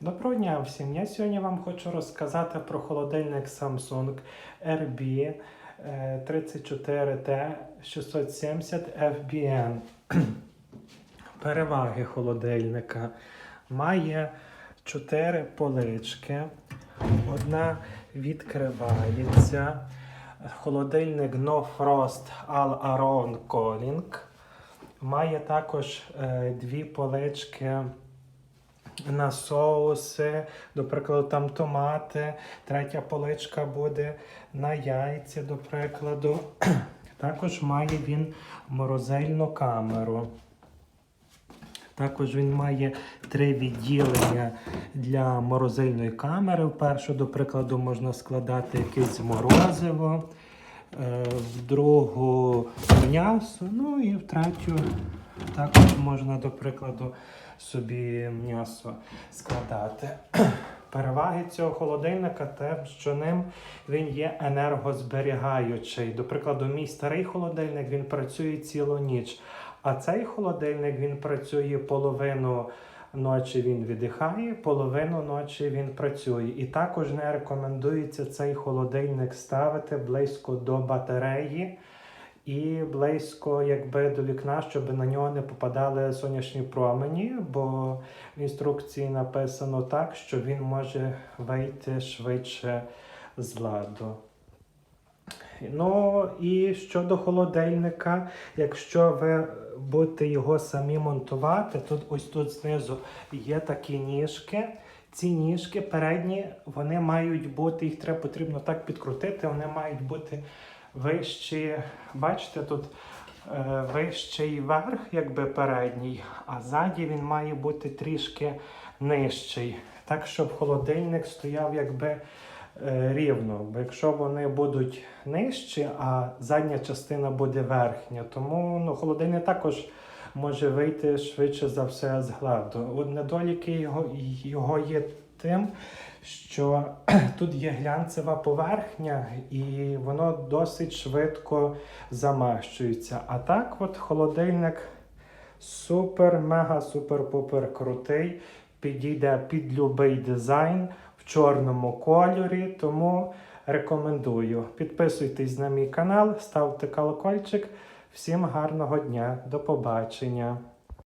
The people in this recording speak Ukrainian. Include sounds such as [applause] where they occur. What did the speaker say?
Доброго дня всім! Я сьогодні вам хочу розказати про холодильник Samsung RB е, 34T 670 FBN. Переваги холодильника. Має 4 полички. Одна відкривається. Холодильник No Frost All Around Cooling. Має також е, дві полички на соуси, до прикладу, там томати. Третя поличка буде на яйця, до прикладу. [clears throat] Також має він морозильну камеру. Також він має три відділення для морозильної камери. В першу, до прикладу, можна складати якесь морозиво, е, в другу м'ясо, ну і в третю також можна, до прикладу, собі м'ясо складати. [clears throat] Переваги цього холодильника те, що ним він є енергозберігаючий. До прикладу, мій старий холодильник він працює цілу ніч. А цей холодильник він працює половину ночі він віддихає, половину ночі він працює. І також не рекомендується цей холодильник ставити близько до батареї і близько якби до вікна, щоб на нього не попадали сонячні промені, бо в інструкції написано так, що він може вийти швидше з ладу. Ну і щодо холодильника, якщо ви будете його самі монтувати, тут ось тут знизу є такі ніжки. Ці ніжки передні, вони мають бути, їх треба потрібно так підкрутити, вони мають бути вищі. Бачите, тут е, вищий верх, якби передній, а ззаді він має бути трішки нижчий. Так, щоб холодильник стояв якби е, рівно. Бо якщо вони будуть нижчі, а задня частина буде верхня, тому ну, холодильник також може вийти швидше за все з гладу. Недоліки його, його є тим, що [clears throat] тут є глянцева поверхня, і воно досить швидко замащується. А так, от холодильник супер, мега, супер пупер крутий. Підійде під будь-який дизайн в чорному кольорі. Тому рекомендую. Підписуйтесь на мій канал, ставте колокольчик. Всім гарного дня, до побачення!